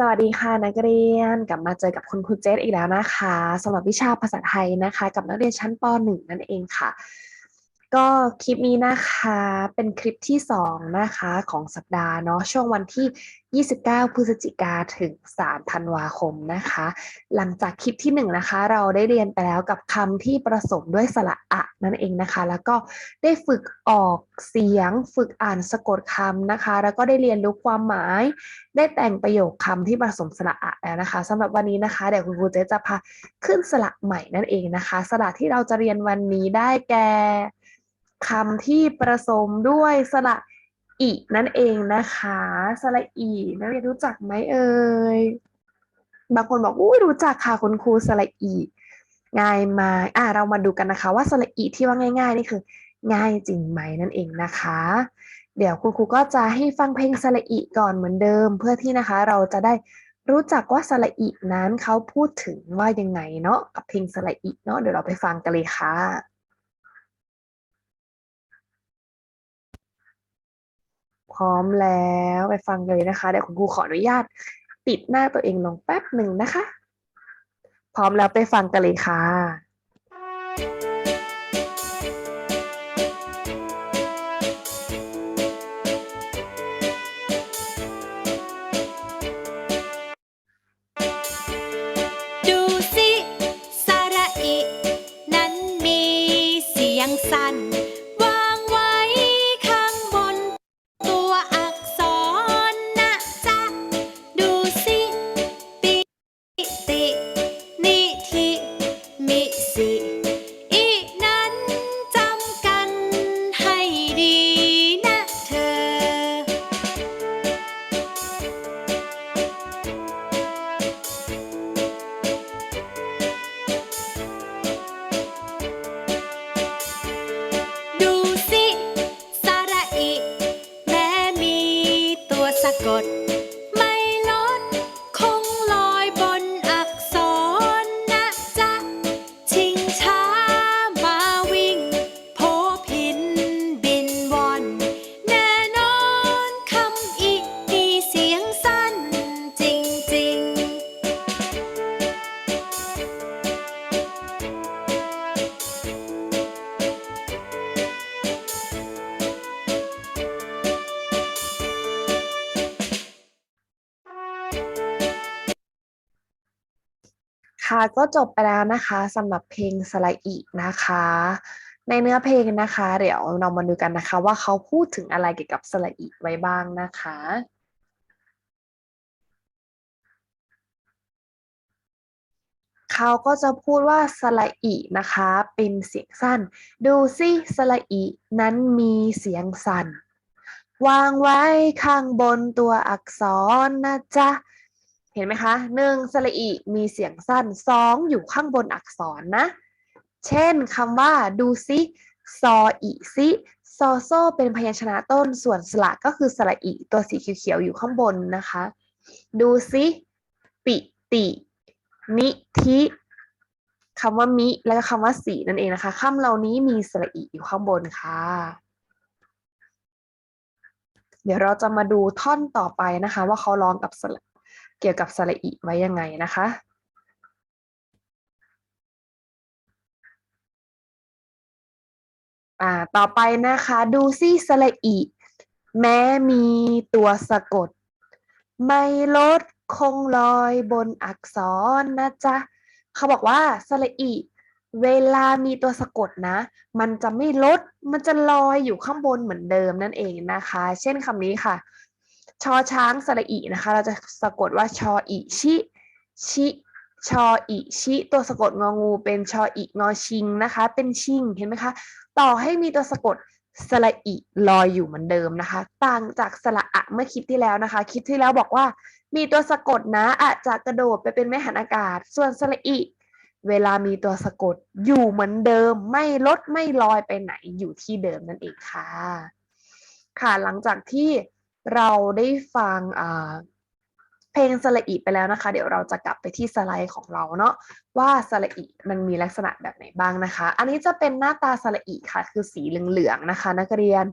สวัสดีค่ะนักเรียนกลับมาเจอกับคุณครูเจสอีกแล้วนะคะสำหรับวิชาภาษาไทยนะคะ กับนักเรียนชั้นป .1 นั่นเองค่ะ ก็คลิปนี้นะคะเป็นคลิปที่ 2 นะคะของสัปดาห์เนาะช่วงวันที่ 29 พฤศจิกาถึง 3 ธันวาคมนะคะ หลังจากคลิปที่ 1 นะคะ เราได้เรียนไปแล้วกับคำที่ประสมด้วยสระอะนั่นเองนะคะ แล้วก็ได้ฝึกออกเสียง ฝึกอ่านสะกดคำนะคะ แล้วก็ได้เรียนรู้ความหมาย ได้แต่งประโยคคำที่ผสมสระอะแล้วนะคะสำหรับวันนี้นะคะเดี๋ยวคุณครูเจจะพาขึ้นสระใหม่นั่นเองนะคะ สระที่เราจะเรียนวันนี้ได้แก่คำที่ผสมด้วยสระ อีนั่นเองนะคะสระอีนักเรียนรู้จักไหมเอ่ยบางคนบอกอุ้ยรู้จักค่ะคุณครูสระอีง่ายมากอะเรามาดูกันนะคะ ว่าสระอีที่ว่าง่าย ๆ นี่คือ ง่ายจริงไหมนั่นเองนะคะ เดี๋ยวคุณครูก็จะให้ฟังเพลงสระอีก่อนเหมือนเดิม เพื่อที่นะคะ เราจะได้รู้จักว่าสระอีนั้นเขาพูดถึงว่ายังไงเนาะกับเพลงสระอีเนาะเดี๋ยวเราไปฟังกันเลยค่ะ พร้อมแล้วไปฟังเลยนะคะเดี๋ยวคุณครูขออนุญาตปิดหน้าตัวเองลงแป๊บหนึ่งนะคะ พร้อมแล้วไปฟังกันเลยค่ะ ค่ะก็จบไปแล้วนะคะสำหรับเพลงสระอีนะคะ ในเนื้อเพลงนะคะ เดี๋ยวเรามาดูกันนะคะ ว่าเขาพูดถึงอะไรเกี่ยวกับสระอีไว้บ้างนะคะ เขาก็จะพูดว่าสระอีนะคะ เป็นเสียงสั้น ดูสิสระอีนั้นมีเสียงสั้นวางไว้ข้างบนตัวอักษรนะจ๊ะ เห็นไหมคะหนึ่งสระอีมีเสียงสั้นสองอยู่ข้างบนอักษรนะ เช่นคำว่าดูซิซออีซิซอโซเป็นพยัญชนะต้นส่วนสระก็คือสระอีตัวสีเขียวๆอยู่ข้างบนนะคะ ดูซิปิตินิธิคำว่ามิแล้วก็คำว่าสีนั่นเองนะคะคำเหล่านี้มีสระอีอยู่ข้างบนค่ะ เดี๋ยวเราจะมาดูท่อนต่อไปนะคะ ว่าเขาร้องกับสระ เกี่ยวกับสระอีไว้ยังไงนะคะ อ่า ต่อไปนะคะ ดูซิสระอีแม้มีตัวสะกด ไม่ลดคงลอยบนอักษรนะจ๊ะ เขาบอกว่าสระอีเวลามีตัวสะกดนะ มันจะไม่ลด มันจะลอยอยู่ข้างบนเหมือนเดิมนั่นเองนะคะ เช่นคำนี้ค่ะ ชอช้างสระอีนะคะ เราจะสะกดว่าชออีชิชิชออีชิตัวสะกดงองูเป็นชออีงอชิงนะคะ เป็นชิงเห็นไหมคะ ต่อให้มีตัวสะกดสระอีลอยอยู่เหมือนเดิมนะคะ ต่างจากสระอะเมื่อคลิปที่แล้วนะคะ คลิปที่แล้วบอกว่า มีตัวสะกดนะอาจจะกระโดดไปเป็นแม่หันอากาศ ส่วนสระอีเวลามีตัวสะกดอยู่เหมือนเดิม ไม่ลดไม่ลอยไปไหนอยู่ที่เดิมนั่นเองค่ะ ค่ะหลังจากที่ เราได้ฟังเพลงสระอีไปแล้วนะคะ เดี๋ยวเราจะกลับไปที่สไลด์ของเราเนาะว่าสระอีมันมีลักษณะแบบไหนบ้างนะคะ อันนี้จะเป็นหน้าตาสระอีค่ะ คือสีเหลืองๆนะคะ นักเรียน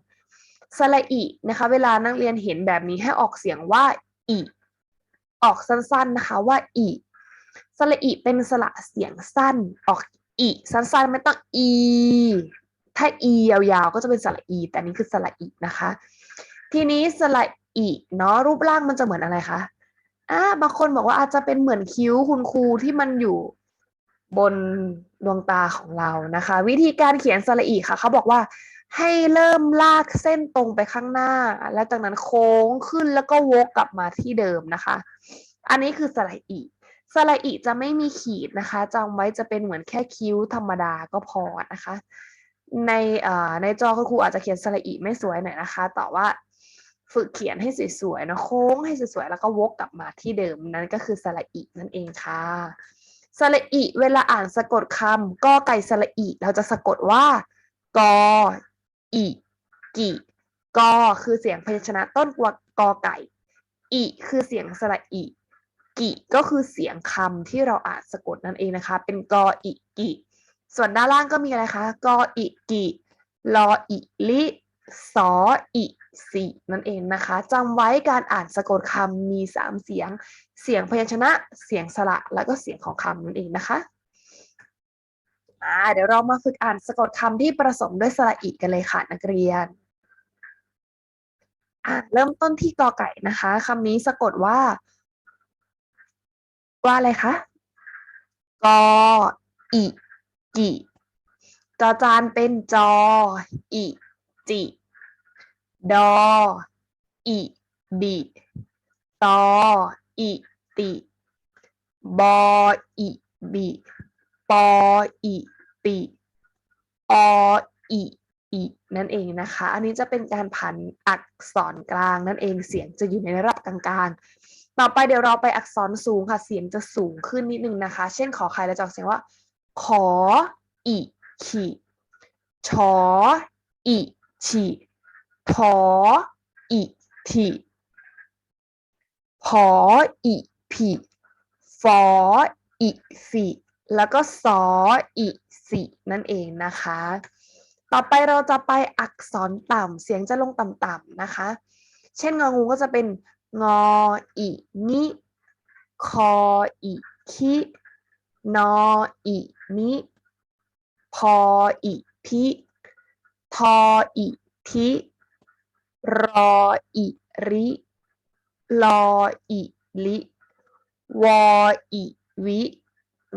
สระอีนะคะ เวลานักเรียนเห็นแบบนี้ให้ออกเสียงว่าอีออกสั้นๆนะคะว่าอีสระอีเป็นสระเสียงสั้นออกอีสั้นๆไม่ต้องอี ถ้าอียาวๆก็จะเป็นสระอี แต่นนี้คือสระอีนะคะ ทีนี้สระอีเนาะรูปร่างมันจะเหมือนอะไรคะอ่าบางคนบอกว่าอาจจะเป็นเหมือนคิ้วคุณครูที่มันอยู่บนดวงตาของเรานะคะ วิธีการเขียนสระอีค่ะเขาบอกว่าให้เริ่มลากเส้นตรงไปข้างหน้า แล้วจากนั้นโค้งขึ้นแล้วก็วกกลับมาที่เดิมนะคะ อันนี้คือสระอีสระอีจะไม่มีขีดนะคะจำไว้จะเป็นเหมือนแค่คิ้วธรรมดาก็พอนะคะ ในในจอคุณครูอาจจะเขียนสระอีไม่สวยหน่อยนะคะ แต่ว่า ฝึกเขียนให้สวยๆนะโค้งให้สวยๆแล้วก็วกกลับมาที่เดิมนั่นก็คือสระอีนั่นเองค่ะสระอีเวลาอ่านสะกดคำก็ไก่สระอีเราจะสะกดว่ากออีกิกอคือเสียงพยัญชนะต้นกวกอไก่อีคือเสียงสระอีกิก็คือเสียงคำที่เราอ่านสะกดนั่นเองนะคะ เป็นกออีกิส่วนด้านล่างก็มีอะไรคะกออิกิลออิลิ สออิสินั่นเองนะคะจำไว้การอ่านสะกดคำมีสามเสียง เสียงพยัญชนะ เสียงสระแล้วก็เสียงของคำนั่นเองนะคะเดี๋ยวเรามาฝึกอ่านสะกดคำที่ผสมด้วยสระอีกันเลยค่ะนักเรียนอ่าเริ่มต้นที่กอไก่นะคะคำนี้สะกดว่า ว่าอะไรคะกออิกิจอจานเป็นจออิจิ ดอ อิดิ ตอ อิติ บอ อิบิ ปอ อิปิ ออิอินั่นเองนะคะ อันนี้จะเป็นการผันอักษรกลางนั่นเอง เสียงจะอยู่ในระดับกลางๆ ต่อไปเดี๋ยวเราไปอักษรสูงค่ะ เสียงจะสูงขึ้นนิดนึงนะคะ เช่นขอใครเราจะออกเสียงว่า ขอ อิขีชอ อิฉี ทออิทีพออิผีฟออิฟีแล้วก็ซออิสีนั่นเองนะคะ ต่อไปเราจะไปอักษรต่ำเสียงจะลงต่ำๆนะคะ เช่นงองูก็จะเป็นงออินิคออิคินออินิพออิพิทออิทิ รออิริลออิลิวออิวิ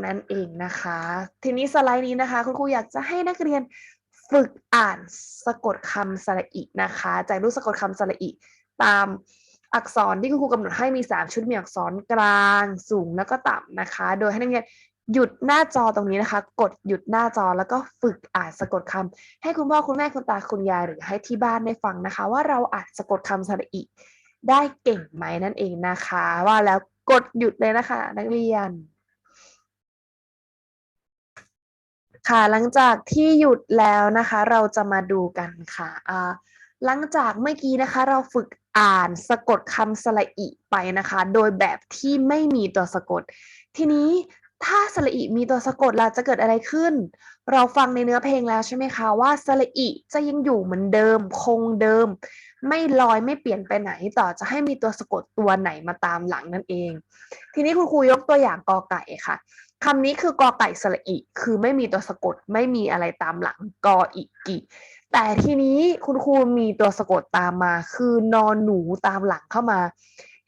นั่นเองนะคะ ทีนี้สไลด์นี้นะคะ คุณครูอยากจะให้นักเรียนฝึกอ่านสะกดคำสระอินะคะจากรูปสะกดคำสระอิตามอักษรที่คุณครูกำหนดให้มี 3 ชุดมีอักษรกลางสูงแล้วก็ต่ำนะคะ โดยให้นักเรียน หยุดหน้าจอตรงนี้นะคะ กดหยุดหน้าจอแล้วก็ฝึกอ่านสะกดคำให้คุณพ่อคุณแม่คุณตาคุณยายหรือให้ที่บ้านได้ฟังนะคะ ว่าเราอ่านสะกดคำสระอิได้เก่งไหมนั่นเองนะคะ ว่าแล้วกดหยุดเลยนะคะ นักเรียน ค่ะหลังจากที่หยุดแล้วนะคะ เราจะมาดูกันค่ะอ่าหลังจากเมื่อกี้นะคะ เราฝึกอ่านสะกดคำสระอิไปนะคะ โดยแบบที่ไม่มีตัวสะกด ทีนี้ ถ้าสระอิมีตัวสะกดล่ะจะเกิดอะไรขึ้น เราฟังในเนื้อเพลงแล้วใช่ไหมคะว่าสระอิจะยังอยู่เหมือนเดิม คงเดิม ไม่ลอยไม่เปลี่ยนไปไหนต่อจะให้มีตัวสะกดตัวไหนมาตามหลังนั่นเอง ทีนี้คุณครูยกตัวอย่างกอไก่ค่ะคำนี้คือกอไก่สระอิคือไม่มีตัวสะกดไม่มีอะไรตามหลังกออิกิแต่ทีนี้คุณครูมีตัวสะกดตามมา คือนอนหนูตามหลังเข้ามา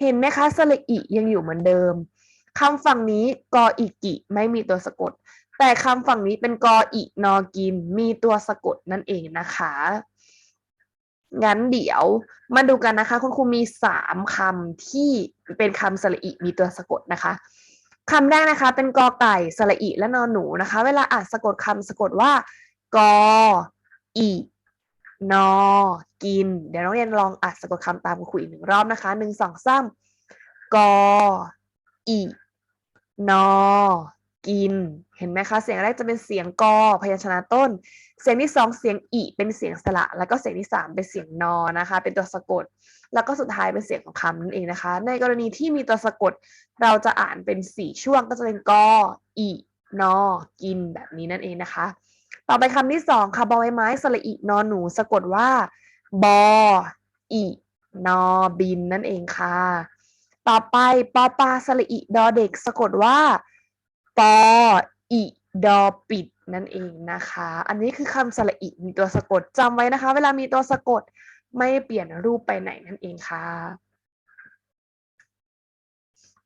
เห็นไหมคะสระอิยังอยู่เหมือนเดิม คำฝั่งนี้กออิกิ ไม่มีตัวสะกด แต่คำฝั่งนี้เป็นกออินอกิน มีตัวสะกดนั่นเองนะคะ งั้นเดี๋ยวมาดูกันนะคะ คุณครูมีสามคำที่เป็นคำสระอิมีตัวสะกดนะคะคำแรกนะคะ เป็นกอไก่สระอิและนอนหนูนะคะ เวลาอ่านสะกดคำสะกดว่ากออินอ กิน เดี๋ยวน้องเรียนลองอ่านสะกดคำตามคุณครูอีกหนึ่งรอบนะคะหนึ่งสองสามกออิ นอ กิน เห็นไหมคะ เสียงแรกจะเป็นเสียงกอพยัญชนะต้น เสียงที่สองเสียงอิเป็นเสียงสระ แล้วก็เสียงที่สามเป็นเสียงนอนะคะ เป็นตัวสะกด แล้วก็สุดท้ายเป็นเสียงของคำนั่นเองนะคะ ในกรณีที่มีตัวสะกด เราจะอ่านเป็นสี่ช่วงก็จะเป็นกออินอ กินแบบนี้นั่นเองนะคะ ต่อไปคำที่สองค่ะบอใบไม้สระอินอหนู สะกดว่าบออินอบินนั่นเองค่ะ ต่อไปปอปลาสระอิดอเด็ก สะกดว่าปออิดอปิดนั่นเองนะคะ อันนี้คือคำสระอิมีตัวสะกดจำไว้นะคะ เวลามีตัวสะกดไม่เปลี่ยนรูปไปไหนนั่นเองค่ะ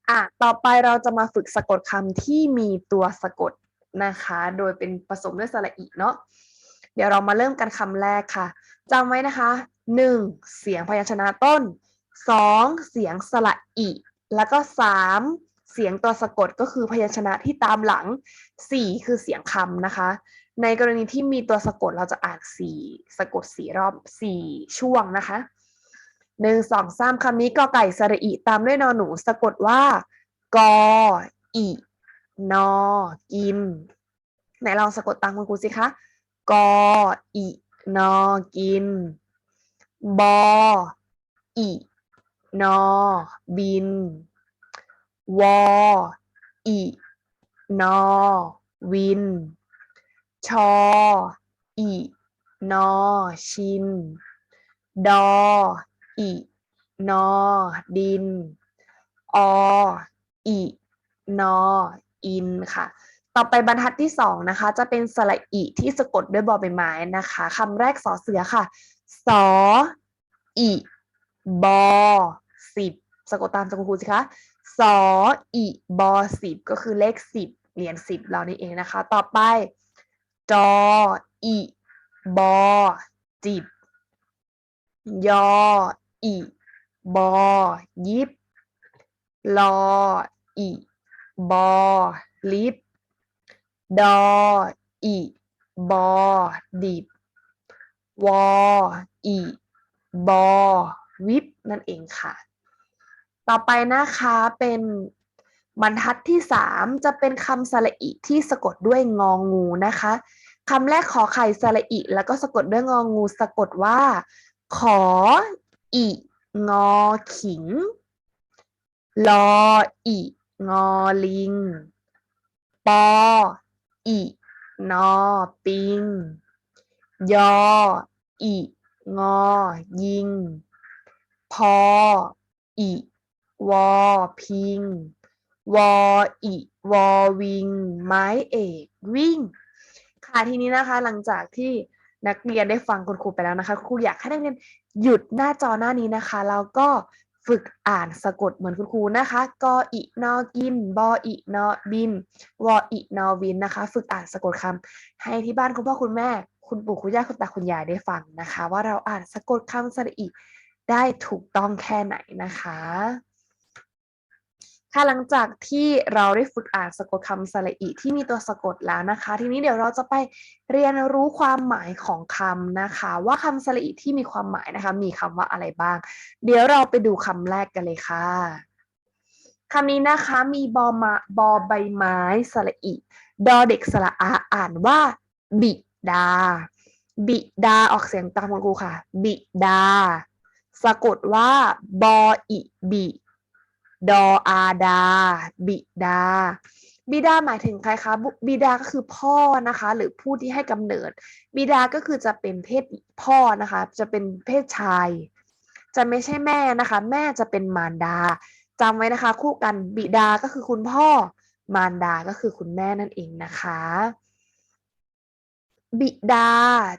อะต่อไปเราจะมาฝึกสะกดคำที่มีตัวสะกดนะคะ โดยเป็นผสมด้วยสระอิเนาะเดี๋ยวเรามาเริ่มกันคำแรกค่ะจำไว้นะคะหนึ่งเสียงพยัญชนะต้น สองเสียงสระอิแล้วก็สามเสียงตัวสะกดก็คือพยัญชนะที่ตามหลังสี่คือเสียงคำนะคะ ในกรณีที่มีตัวสะกดเราจะอ่านสี่สะกดสี่รอบสี่ช่วงนะคะหนึ่งสองสามคำนี้กอไก่สระอิตามด้วยนอหนู สะกดว่ากออินอกินไหนลองสะกดตามคุณครูสิคะกออินอกินบออิ นอ บิน วออินอ วิน ชออินอ ชิน ดออินอ ดิน ออินอ อินค่ะ ต่อไปบรรทัดที่สองนะคะ จะเป็นสระอิที่สะกดด้วยบอใบไม้นะคะคำแรกสอเสือค่ะ สออิบอ สิบสะกดตามจำครูสิคะสออิบอสิบก็คือเลขสิบเหรียญสิบเรานี่เองนะคะ ต่อไป จออิบอจิบยออิบอยิบลออิบอลิบดออิบอดิบวออิบอวิบนั่นเองค่ะ ต่อไปนะคะเป็นบรรทัดที่สามจะเป็นคำสระอิที่สะกดด้วยงองูนะคะคำแรกขอไข่สระอิแล้วก็สะกดด้วยงองูสะกดว่า ขออิงอขิงลออิงอลิง ปออินอปิง ยออิงอยิง พออิ วอพิง วออิวอวิง ไม้เอกวิ่ง ค่ะทีนี้นะคะ หลังจากที่นักเรียนได้ฟังคุณครูไปแล้วนะคะครูอยากให้นักเรียนหยุดหน้าจอหน้านี้นะคะแล้วก็ฝึกอ่านสะกดเหมือนคุณครูนะคะ กออินอกิน บออินอบิน วออินอวินนะคะ ฝึกอ่านสะกดคำให้ที่บ้านคุณพ่อคุณแม่ คุณปู่คุณย่าคุณตาคุณยายได้ฟังนะคะ ว่าเราอ่านสะกดคำสระอิได้ถูกต้องแค่ไหนนะคะ ค่ะหลังจากที่เราได้ฝึกอ่านสะกดคำสระอิที่มีตัวสะกดแล้วนะคะ ทีนี้เดี๋ยวเราจะไปเรียนรู้ความหมายของคำนะคะ ว่าคำสระอิที่มีความหมายนะคะ มีคำว่าอะไรบ้าง เดี๋ยวเราไปดูคำแรกกันเลยค่ะคำนี้นะคะมีบอมาบอใบไม้สระอิดอเด็กสระอาอ่านว่า บิดา บิดาออกเสียงตามคุณครูค่ะ บิดา สะกดว่าบออิบิ ดออาดา บิดา บิดาหมายถึงใครคะ บิดาก็คือพ่อนะคะ หรือผู้ที่ให้กำเนิด บิดาก็คือจะเป็นเพศพ่อนะคะ จะเป็นเพศชาย จะไม่ใช่แม่นะคะ แม่จะเป็นมารดาจำไว้นะคะ คู่กันบิดาก็คือคุณพ่อ มารดาก็คือคุณแม่นั่นเองนะคะ บิดา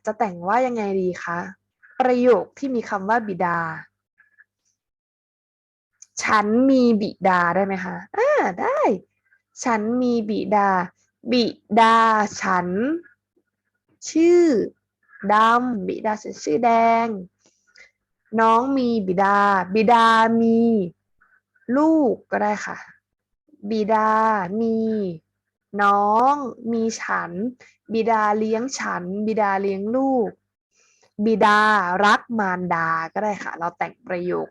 จะแต่งว่ายังไงดีคะประโยคที่มีคำว่าบิดา ฉันมีบิดาได้ไหมคะอ่าได้ ฉันมีบิดา บิดาฉัน ชื่อดำบิดาฉันชื่อแดง น้องมีบิดา บิดามี ลูกก็ได้ค่ะ บิดามี น้องมีฉัน บิดาเลี้ยงฉัน บิดาเลี้ยงลูก บิดารักมารดาก็ได้ค่ะ เราแต่งประโยค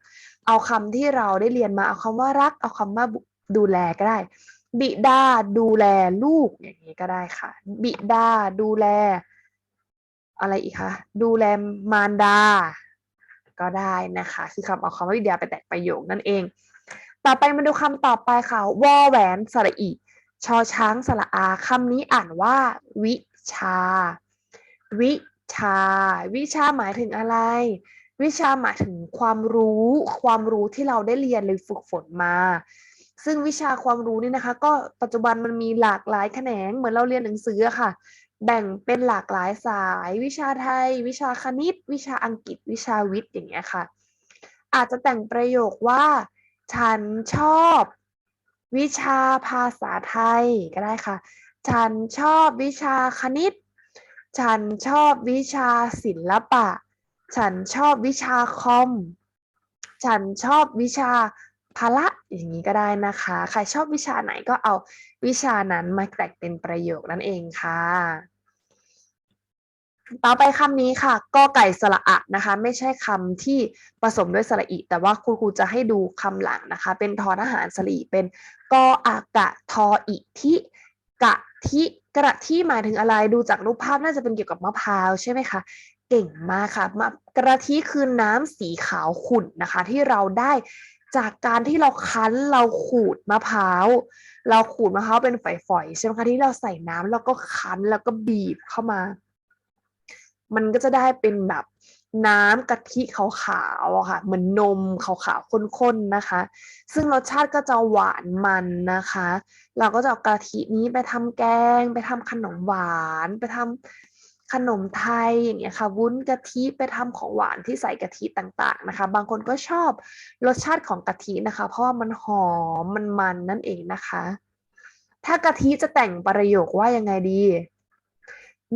เอาคำที่เราได้เรียนมาเอาคำว่ารัก เอาคำว่าดูแลก็ได้ บิดาดูแลลูกอย่างนี้ก็ได้ค่ะ บิดาดูแล อะไรอีกคะดูแลมารดา ก็ได้นะคะ คือคำเอาคำว่าบิดาไปแต่งประโยคนั่นเอง ต่อไปมาดูคำต่อไปค่ะวอแหวนสระอิชอช้างสระอาคำนี้อ่านว่า วิชา วิชา วิชาหมายถึงอะไร วิชาหมายถึงความรู้ความรู้ที่เราได้เรียนหรือฝึกฝนมา ซึ่งวิชาความรู้นี่นะคะ ก็ปัจจุบันมันมีหลากหลายแขนงเหมือนเราเรียนหนังสืออะค่ะ แบ่งเป็นหลากหลายสาย วิชาไทย วิชาคณิต วิชาอังกฤษ วิชาวิทย์อย่างเงี้ยค่ะ อาจจะแต่งประโยคว่า ฉันชอบ วิชาภาษาไทยก็ได้ค่ะ ฉันชอบวิชาคณิต ฉันชอบวิชาศิลปะ ฉันชอบวิชาคอม ฉันชอบวิชาพละอย่างนี้ก็ได้นะคะ ใครชอบวิชาไหนก็เอาวิชานั้นมาแต่งเป็นประโยคนั่นเองค่ะ ต่อไปคำนี้ค่ะกอไก่สระอะนะคะ ไม่ใช่คำที่ผสมด้วยสระอิ แต่ว่าคุณครูจะให้ดูคำหลังนะคะ เป็นทอทหารสระอิเป็นกออากะทออิทิกะทิกระที่หมายถึงอะไรดูจากรูปภาพน่าจะเป็นเกี่ยวกับมะพร้าวใช่ไหมคะ เก่งมากค่ะมะกระทิคือน้ำสีขาวขุ่นนะคะ ที่เราได้จากการที่เราคั้นเราขูดมะพร้าวเราขูดมะพร้าวเป็นฝอยๆใช่ไหมคะที่เราใส่น้ำแล้วก็คั้นแล้วก็บีบเข้ามา มันก็จะได้เป็นแบบน้ำกะทิขาวๆค่ะ เหมือนนมขาวๆข้นๆนะคะ ซึ่งรสชาติก็จะหวานมันนะคะ เราก็จะเอากะทินี้ไปทำแกง ไปทำขนมหวาน ไปทำ ขนมไทยอย่างเงี้ยค่ะ วุ้นกะทิไปทำของหวานที่ใส่กะทิต่างๆนะคะ บางคนก็ชอบรสชาติของกะทินะคะ เพราะว่ามันหอมมันมันนั่นเองนะคะ ถ้ากะทิจะแต่งประโยคว่ายังไงดี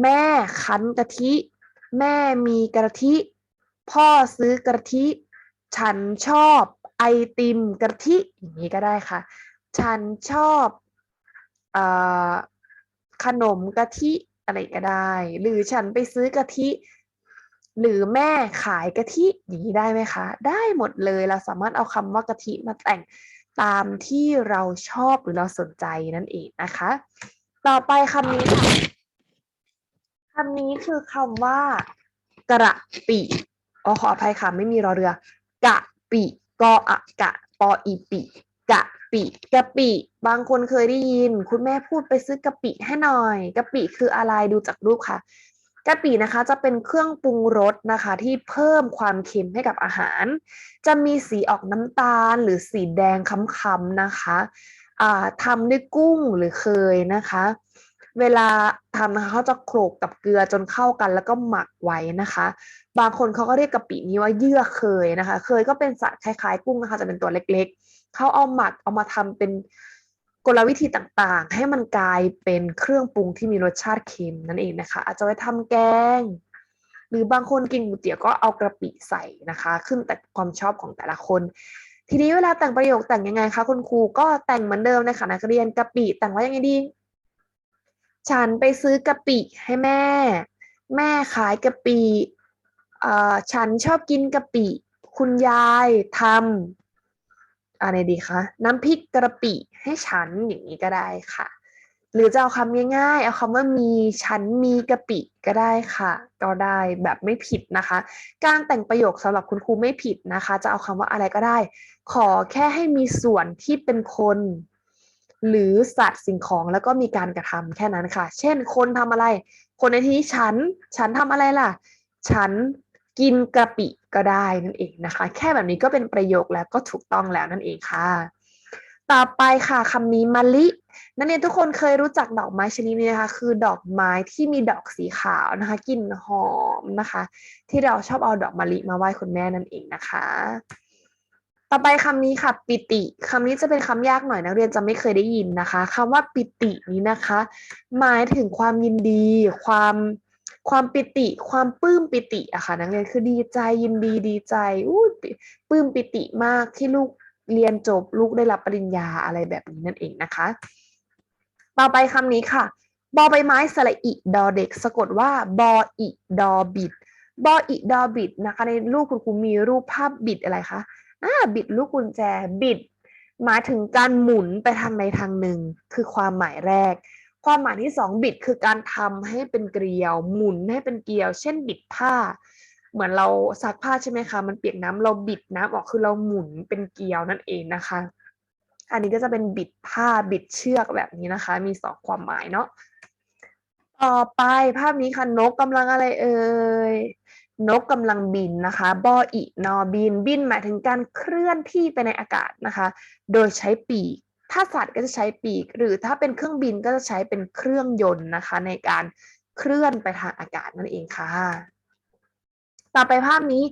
แม่คั้นกะทิ แม่มีกะทิ พ่อซื้อกะทิ ฉันชอบไอติมกะทิอย่างนี้ก็ได้ค่ะ ฉันชอบอขนมกะทิ อะไรก็ได้ หรือฉันไปซื้อกะทิ หรือแม่ขายกะทิอย่างนี้ได้ไหมคะ ได้หมดเลยเราสามารถเอาคำว่ากะทิมาแต่งตามที่เราชอบหรือเราสนใจนั่นเองนะคะ ต่อไปคำนี้ค่ะคำนี้คือคำว่ากระปิอ๋อขออภัยค่ะ ไม่มีรอเรือ กะปิกออะกะปออีปิกะ ปิกะปิ บางคนเคยได้ยิน คุณแม่พูดไปซื้อกะปิให้หน่อยกะปิคืออะไรดูจากรูปค่ะกะปินะคะจะเป็นเครื่องปรุงรสนะคะที่เพิ่มความเค็มให้กับอาหาร จะมีสีออกน้ำตาลหรือสีแดงค้ำๆนะคะทำด้วยกุ้งหรือเคยนะคะ เวลาทำนะคะเขาจะโขลกกับเกลือจนเข้ากันแล้วก็หมักไว้นะคะ บางคนเขาก็เรียกกะปินี้ว่าเยื่อเคยนะคะ เคยก็เป็นสัตว์คล้ายๆ กุ้งนะคะจะเป็นตัวเล็กๆ เขาเอาหมักเอามาทำเป็นกลวิธีต่างๆ ให้มันกลายเป็นเครื่องปรุงที่มีรสชาติเค็มนั่นเองนะคะ อาจจะไว้ทำแกง หรือบางคนกินก๋วยเตี๋ยวก็เอากระปิใส่นะคะ ขึ้นแต่ความชอบของแต่ละคน ทีนี้เวลาแต่งประโยคแต่งยังไงคะคุณครูก็แต่งเหมือนเดิมนะคะนักเรียนกระปิแต่งว่ายังไงดี ฉันไปซื้อกะปิให้แม่ แม่ขายกะปิเอ่อฉันชอบกินกะปิ คุณยายทำอะไรดีคะน้ำพริกกะปิให้ฉันอย่างนี้ก็ได้ค่ะ หรือจะเอาคำง่ายๆ เอาคำว่ามีฉันมีกะปิก็ได้ค่ะ ก็ได้แบบไม่ผิดนะคะ การแต่งประโยคสำหรับคุณครูไม่ผิดนะคะ จะเอาคำว่าอะไรก็ได้ ขอแค่ให้มีส่วนที่เป็นคน หรือสัตว์สิ่งของแล้วก็มีการกระทำแค่นั้นค่ะ เช่น คนทำอะไร คนในที่นี้ฉัน ฉันทำอะไรล่ะ ฉันกินกะปิก็ได้นั่นเองนะคะ แค่แบบนี้ก็เป็นประโยคแล้วก็ถูกต้องแล้วนั่นเองค่ะ ต่อไปค่ะคำนี้มะลิ นักเรียนทุกคนเคยรู้จักดอกไม้ชนิดนี้นะคะ คือดอกไม้ที่มีดอกสีขาวนะคะกลิ่นหอมนะคะ ที่เราชอบเอาดอกมะลิมาไหว้คุณแม่นั่นเองนะคะ ต่อไปคำนี้ค่ะ ปิติคำนี้จะเป็นคำยากหน่อยนักเรียนจะไม่เคยได้ยินนะคะคำว่าปิตินี้นะคะ หมายถึงความยินดี ความความปิติ ความปลื้มปิติอะค่ะนักเรียนคือดีใจยินดีดีใจอู้ปิปลื้มปิติมากที่ลูกเรียนจบลูกได้รับปริญญาอะไรแบบนี้นั่นเองนะคะ ต่อไปคำนี้ค่ะ บอใบไม้สระอิดอเด็ก สะกดว่าบออิดอบิดบออิดอบิดนะคะ ในรูปคุณครูมีรูปภาพบิดอะไรคะ อ่าบิดลูกกุญแจบิดหมายถึงการหมุนไปทางใดทางหนึ่ง คือความหมายแรก ความหมายที่สองบิดคือการทำให้เป็นเกลียว หมุนให้เป็นเกลียว เช่นบิดผ้า เหมือนเราซักผ้าใช่ไหมคะมันเปียกน้ำเราบิดน้ำออกคือเราหมุนเป็นเกลียวนั่นเองนะคะ อันนี้ก็จะเป็นบิดผ้าบิดเชือกแบบนี้นะคะ มีสองความหมายเนาะต่อไปภาพนี้ค่ะนกกำลังอะไรเอ่ย นกกำลังบินนะคะบออินอบินบินหมายถึงการเคลื่อนที่ไปในอากาศนะคะ โดยใช้ปีก ถ้าสัตว์ก็จะใช้ปีก หรือถ้าเป็นเครื่องบินก็จะใช้เป็นเครื่องยนต์นะคะ ในการเคลื่อนไปทางอากาศนั่นเองค่ะ ต่อไปภาพนี้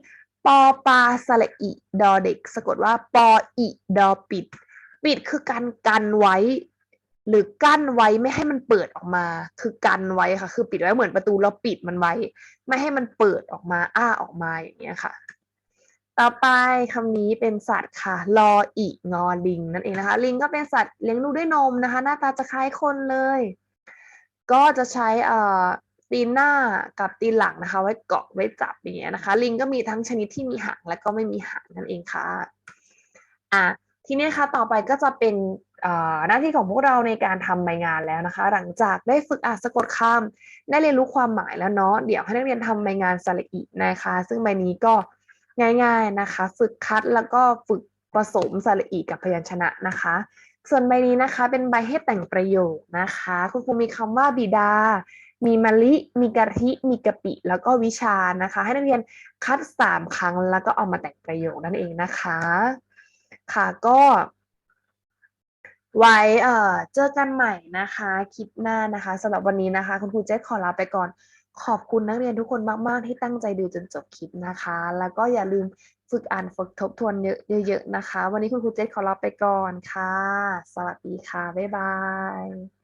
ปอปลาสระอิดอเด็ก สะกดว่าปออิดอปิด ปิดคือการกันไว้ หรือกั้นไว้ไม่ให้มันเปิดออกมา คือกันไว้ค่ะ คือปิดไว้เหมือนประตูเราปิดมันไว้ ไม่ให้มันเปิดออกมา อ้าออกมาอย่างเงี้ยค่ะ ต่อไปคำนี้เป็นสัตว์ค่ะลออีงอลิงนั่นเองนะคะ ลิงก็เป็นสัตว์เลี้ยงลูกด้วยนมนะคะ หน้าตาจะคล้ายคนเลย ก็จะใช้เอ่อตีนหน้ากับตีนหลังนะคะ ไว้เกาะไว้จับอย่างเงี้ยนะคะ ลิงก็มีทั้งชนิดที่มีหางและก็ไม่มีหางนั่นเองค่ะ อะทีนี้ค่ะต่อไปก็จะเป็น หน้าที่ของพวกเราในการทำใบงานแล้วนะคะ หลังจากได้ฝึกอ่านสะกดคำได้เรียนรู้ความหมายแล้วเนาะเดี๋ยวให้นักเรียนทำใบงานสระอีนะคะ ซึ่งใบนี้ก็ง่าย ๆนะคะ ฝึกคัดแล้วก็ฝึกผสมสระอีกับพยัญชนะนะคะ ส่วนใบนี้นะคะเป็นใบให้แต่งประโยคนะคะ คุณครูมีคำว่าบิดา มีมะลิ มีกะทิ มีกะปิ แล้วก็วิชานะคะ ให้นักเรียนคัดสามครั้งแล้วก็เอามาแต่งประโยคนั่นเองนะคะ ค่ะก็ ไว้เอ่อเจอกันใหม่นะคะคลิปหน้านะคะสำหรับวันนี้นะคะ คุณครูเจ๊ขอลาไปก่อน ขอบคุณนักเรียนทุกคนมาก ๆ ที่ตั้งใจดูจนจบคลิปนะคะ แล้วก็อย่าลืมฝึกอ่านฝึกทบทวนเยอะ ๆ นะคะ วันนี้คุณครูเจ๊ขอลาไปก่อนค่ะ สวัสดีค่ะ บ๊ายบาย